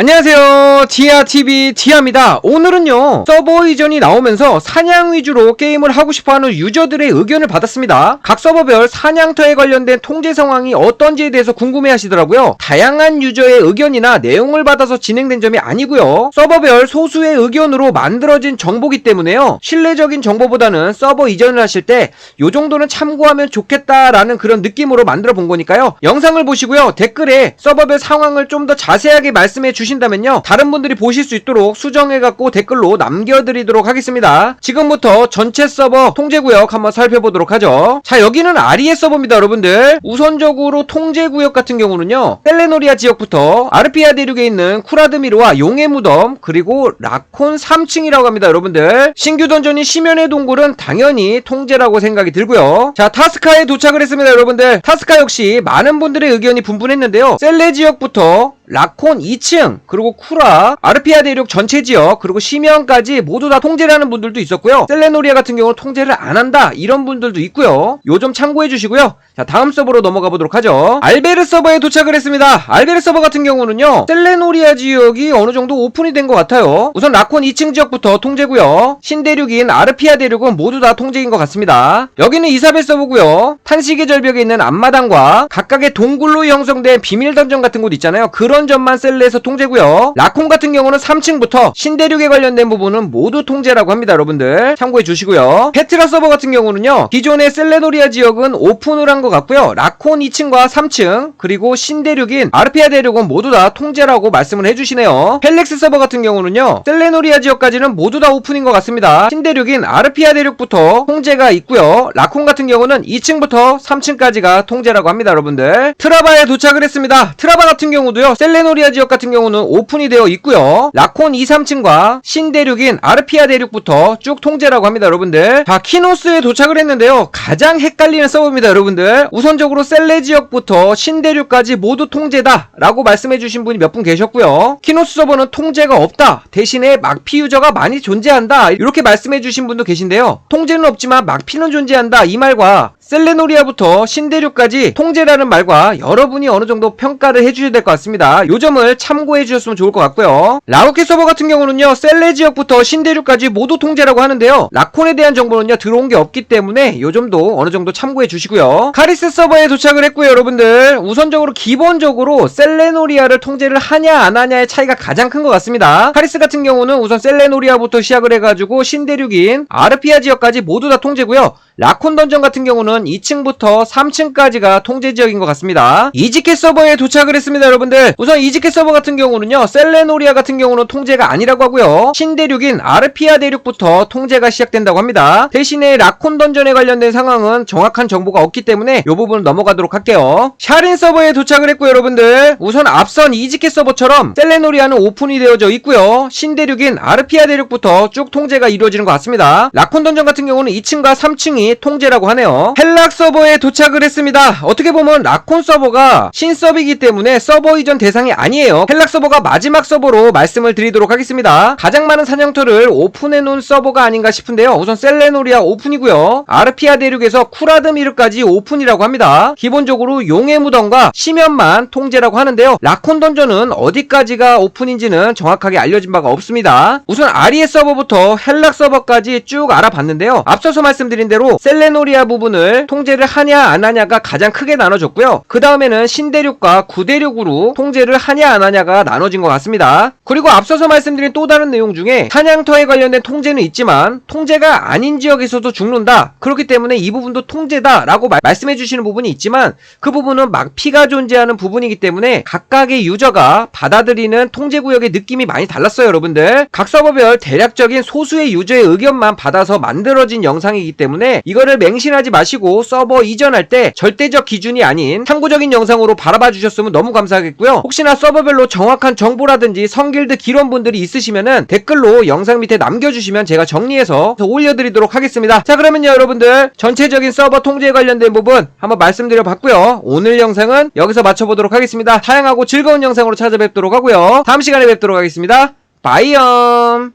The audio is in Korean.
안녕하세요. 디아TV 디아입니다. 오늘은요 서버 이전이 나오면서 사냥 위주로 게임을 하고 싶어하는 유저들의 의견을 받았습니다. 각 서버별 사냥터에 관련된 통제 상황이 어떤지에 대해서 궁금해 하시더라고요. 다양한 유저의 의견이나 내용을 받아서 진행된 점이 아니고요. 서버별 소수의 의견으로 만들어진 정보기 때문에요. 신뢰적인 정보보다는 서버 이전을 하실 때 요 정도는 참고하면 좋겠다라는 그런 느낌으로 만들어 본 거니까요. 영상을 보시고요. 댓글에 서버별 상황을 좀 더 자세하게 말씀해 주 신다면요 다른 분들이 보실 수 있도록 수정해 갖고 댓글로 남겨드리도록 하겠습니다. 지금부터 전체 서버 통제구역 한번 살펴보도록 하죠. 자 여기는 아리에 서버입니다 여러분들. 우선적으로 통제구역 같은 경우는요 셀레노리아 지역부터 아르피아 대륙에 있는 쿠라드미르와 용의 무덤 그리고 라콘 3층이라고 합니다 여러분들. 신규 던전인 심연의 동굴은 당연히 통제라고 생각이 들고요. 자 타스카에 도착을 했습니다 여러분들. 타스카 역시 많은 분들의 의견이 분분했는데요. 셀레 지역부터 라콘 2층 그리고 쿠라 아르피아 대륙 전체 지역 그리고 시면까지 모두 다 통제라는 분들도 있었고요. 셀레노리아 같은 경우는 통제를 안 한다 이런 분들도 있고요. 요점 참고해 주시고요. 자 다음 서버로 넘어가 보도록 하죠. 알베르 서버에 도착을 했습니다. 알베르 서버 같은 경우는요 셀레노리아 지역이 어느 정도 오픈이 된 것 같아요. 우선 라콘 2층 지역부터 통제고요. 신대륙인 아르피아 대륙은 모두 다 통제인 것 같습니다. 여기는 이사벨 서버고요. 탄식의 절벽에 있는 앞마당과 각각의 동굴로 형성된 비밀 던전 같은 곳 있잖아요. 그런 점만 셀레에서 통제고요. 라콘 같은 경우는 3층부터 신대륙에 관련된 부분은 모두 통제라고 합니다 여러분들. 참고해 주시고요. 페트라 서버 같은 경우는요 기존의 셀레노리아 지역은 오픈을 한 것 같고요. 라콘 2층과 3층 그리고 신대륙인 아르피아 대륙은 모두 다 통제라고 말씀을 해주시네요. 펠렉스 서버 같은 경우는요 셀레노리아 지역까지는 모두 다 오픈인 것 같습니다. 신대륙인 아르피아 대륙부터 통제가 있고요. 라콘 같은 경우는 2층부터 3층까지가 통제라고 합니다 여러분들. 트라바에 도착을 했습니다. 트라바 같은 경우도요 셀레노리아 지역 같은 경우는 오픈이 되어 있고요. 라콘 2, 3층과 신대륙인 아르피아 대륙부터 쭉 통제라고 합니다 여러분들. 자 키노스에 도착을 했는데요. 가장 헷갈리는 서버입니다 여러분들. 우선적으로 셀레 지역부터 신대륙까지 모두 통제다 라고 말씀해 주신 분이 몇 분 계셨고요. 키노스 서버는 통제가 없다. 대신에 막피 유저가 많이 존재한다. 이렇게 말씀해 주신 분도 계신데요. 통제는 없지만 막피는 존재한다. 이 말과 셀레노리아부터 신대륙까지 통제라는 말과 여러분이 어느 정도 평가를 해주셔야 될 것 같습니다. 요 점을 참고해 주셨으면 좋을 것 같고요. 라우키 서버 같은 경우는요, 셀레 지역부터 신대륙까지 모두 통제라고 하는데요. 라콘에 대한 정보는요, 들어온 게 없기 때문에 요 점도 어느 정도 참고해 주시고요. 카리스 서버에 도착을 했고요, 여러분들. 우선적으로 기본적으로 셀레노리아를 통제를 하냐 안 하냐의 차이가 가장 큰 것 같습니다. 카리스 같은 경우는 우선 셀레노리아부터 시작을 해가지고 신대륙인 아르피아 지역까지 모두 다 통제고요. 라콘 던전 같은 경우는 2층부터 3층까지가 통제 지역인 것 같습니다. 이지켓 서버에 도착을 했습니다, 여러분들. 우선 이지켓 서버 같은 경우는요, 셀레노리아 같은 경우는 통제가 아니라고 하고요. 신대륙인 아르피아 대륙부터 통제가 시작된다고 합니다. 대신에 라콘 던전에 관련된 상황은 정확한 정보가 없기 때문에 이 부분 넘어가도록 할게요. 샤린 서버에 도착을 했고요, 여러분들. 우선 앞선 이지켓 서버처럼 셀레노리아는 오픈이 되어져 있고요. 신대륙인 아르피아 대륙부터 쭉 통제가 이루어지는 것 같습니다. 라콘 던전 같은 경우는 2층과 3층이 통제라고 하네요. 헬락 서버에 도착을 했습니다. 어떻게 보면 라콘 서버가 신서버이기 때문에 서버 이전 대상이 아니에요. 헬락 서버가 마지막 서버로 말씀을 드리도록 하겠습니다. 가장 많은 사냥터를 오픈해 놓은 서버가 아닌가 싶은데요. 우선 셀레노리아 오픈이고요. 아르피아 대륙에서 쿠라드미르까지 오픈이라고 합니다. 기본적으로 용의 무덤과 심연만 통제라고 하는데요. 라콘 던전은 어디까지가 오픈인지는 정확하게 알려진 바가 없습니다. 우선 아리에 서버부터 헬락 서버까지 쭉 알아봤는데요. 앞서서 말씀드린 대로 셀레노리아 부분을 통제를 하냐 안 하냐가 가장 크게 나눠졌고요. 그 다음에는 신대륙과 구대륙으로 통제를 하냐 안 하냐가 나눠진 것 같습니다. 그리고 앞서서 말씀드린 또 다른 내용 중에 사냥터에 관련된 통제는 있지만 통제가 아닌 지역에서도 죽는다. 그렇기 때문에 이 부분도 통제다 라고 말, 말씀해 주시는 부분이 있지만 그 부분은 막피가 존재하는 부분이기 때문에 각각의 유저가 받아들이는 통제구역의 느낌이 많이 달랐어요 여러분들. 각 서버별 대략적인 소수의 유저의 의견만 받아서 만들어진 영상이기 이거를 맹신하지 마시고 서버 이전할 때 절대적 기준이 아닌 참고적인 영상으로 바라봐 주셨으면 너무 감사하겠고요. 혹시나 서버별로 정확한 정보라든지 성길드 기론분들이 있으시면은 댓글로 영상 밑에 남겨주시면 제가 정리해서 올려드리도록 하겠습니다. 자 그러면요 여러분들 전체적인 서버 통제에 관련된 부분 한번 말씀드려 봤고요. 오늘 영상은 여기서 마쳐보도록 하겠습니다. 다양하고 즐거운 영상으로 찾아뵙도록 하고요. 다음 시간에 뵙도록 하겠습니다. 바이엄